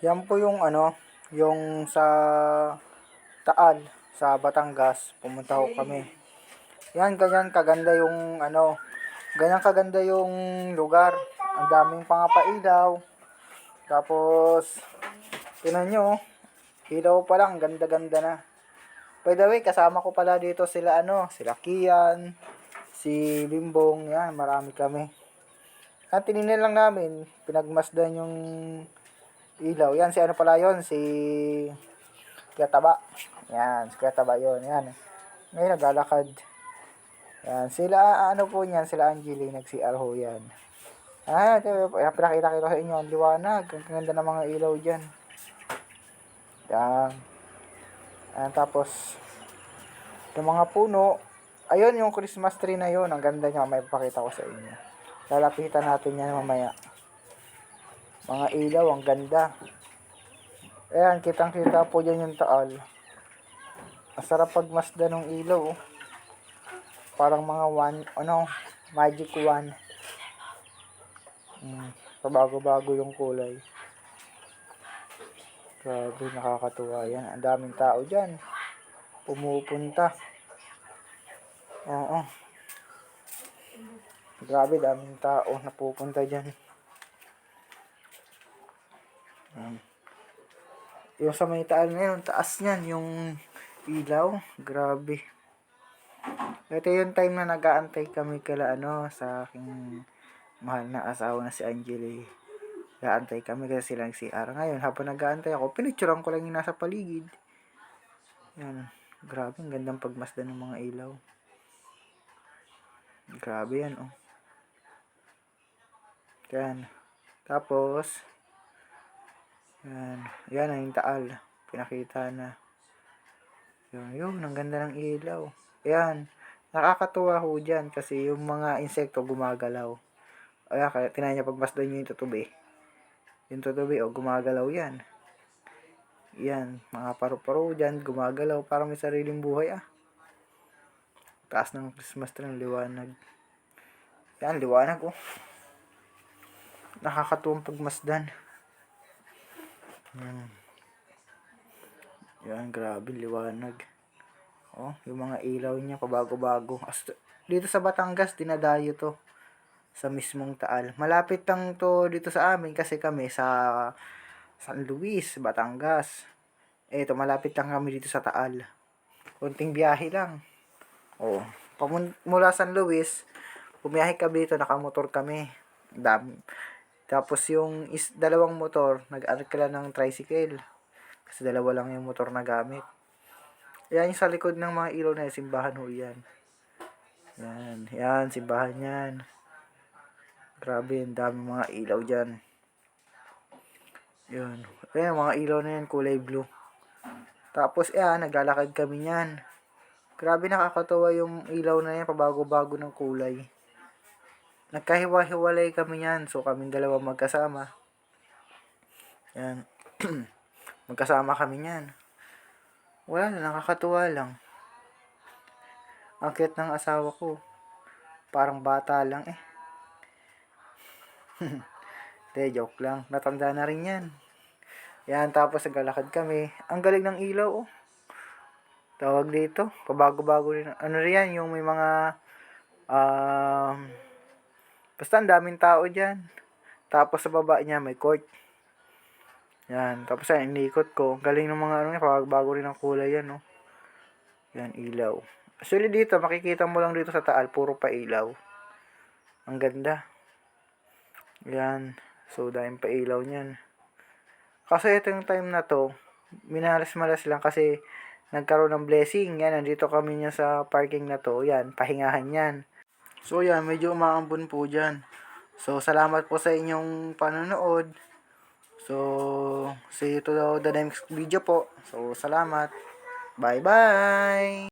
Yan po yung ano, yung sa Taal, sa Batangas, pumunta ko kami. Yan, ganyan kaganda yung ano, ganyan kaganda yung lugar. Ang daming pangapailaw. Tapos, tinan nyo, ilaw pa lang, ganda-ganda na. By the way, kasama ko pala dito sila ano, sila Kian, si Bimbong, yan, marami kami. At tinignan lang namin, pinagmasdan yung ilaw. Yan, si ano pala yon si Kuya Taba. Yan, si Kuya Taba yun. Yan. Ngayon, naglalakad. Yan, sila, ano po yan, sila Angeli, nag-CR yan. Ah, pinakita ko sa inyo, ang liwanag. Ang ganda ng mga ilaw dyan. Yan. Yan, tapos, yung mga puno, ayun yung Christmas tree na yun. Ang ganda niya, may papakita ko sa inyo. Lalapitan natin yan mamaya. Mga ilaw, ang ganda. Ayan, kitang kita po dyan yung taal. Ang sarap pagmasda ng ilaw. oh. Parang mga one, ano, magic one. Hmm, pabago-bago yung kulay. Grabe, nakakatuwa yan. Ang daming tao dyan. Pumupunta. Oo. Grabe, daming tao na pupunta dyan. Yung sa may taal ngayon, taas niyan, yung ilaw. Grabe. Ito yung time na nag-aantay kami kala ano, sa aking mahal na asawa na si Angeli. Nag-aantay kami kasi silang CR. Ngayon, habang nag-aantay ako, pinicturean ko lang yung nasa paligid. Yan. Grabe, ang gandang pagmasdan ng mga ilaw. Grabe yan, oh. Yan. Tapos, yan. Yan ang taal. Pinakita na. Yun, yun. Ang ganda ng ilaw. Yan. Nakakatuwa ho dyan kasi yung mga insekto gumagalaw. Kaya, kaya tinahin niya pagmasdan nyo yung tutubi. Yung tutubi, o gumagalaw yan. Yan. Mga paru-paro dyan, gumagalaw. Parang may sariling buhay, ah. Taas ng Christmas tree, liwanag. Yan, liwanag, oh. Nakakatuwang pagmasdan. Yan. Yan, grabe, liwanag. Oh, yung mga ilaw niya, pabago-bago. Dito sa Batangas, dinadayo to. Sa mismong Taal. Malapit lang to dito sa amin kasi kami sa San Luis, Batangas. Eto, malapit lang kami dito sa Taal. Kunting biyahe lang. Oh, pamun- mula San Luis, bumiyahe kami dito, nakamotor kami. Dami. Tapos yung is, dalawang motor, nag-arkila ng tricycle. Kasi dalawa lang yung motor na gamit. Yan yung sa likod ng mga ilaw na yan, simbahan ho yan. Yan, yan, simbahan yan. Grabe, ang dami mga ilaw dyan. Yun. Ayan, mga ilaw na yan, kulay blue. Tapos, yan, naglalakad kami yan. Grabe nakakatawa yung ilaw na yan, pabago-bago ng kulay. Nagkahiwa-hiwalay kami yan. So, kaming dalawa magkasama. Yan. magkasama kami yan. Wala na, nakakatuwa lang. Ang cute ng asawa ko. Parang bata lang eh. De, joke lang. Natanda na rin yan. Yan, tapos naglalakad kami. Ang galing ng ilaw, oh. Tawag dito. Pabago-bago rin. Ano rin yan, yung may mga, um, basta ang daming tao dyan. Tapos sa baba niya, may court. Yan. Tapos yan, inikot ko. Galing ng mga ano niya, pabago rin ang kulay yan, no. Yan, ilaw. Actually dito, makikita mo lang dito sa taal, puro pa ilaw. Ang ganda. Yan. So, dahil pa ilaw niyan. Kasi ito yung time na to, minalas-malas lang kasi nagkaroon ng blessing. Yan, nandito kami niya sa parking na to. Yan, pahingahan yan. So, yan, medyo umaambon po dyan. So, salamat po sa inyong panonood. So, see you to the next video po. So, salamat. Bye-bye!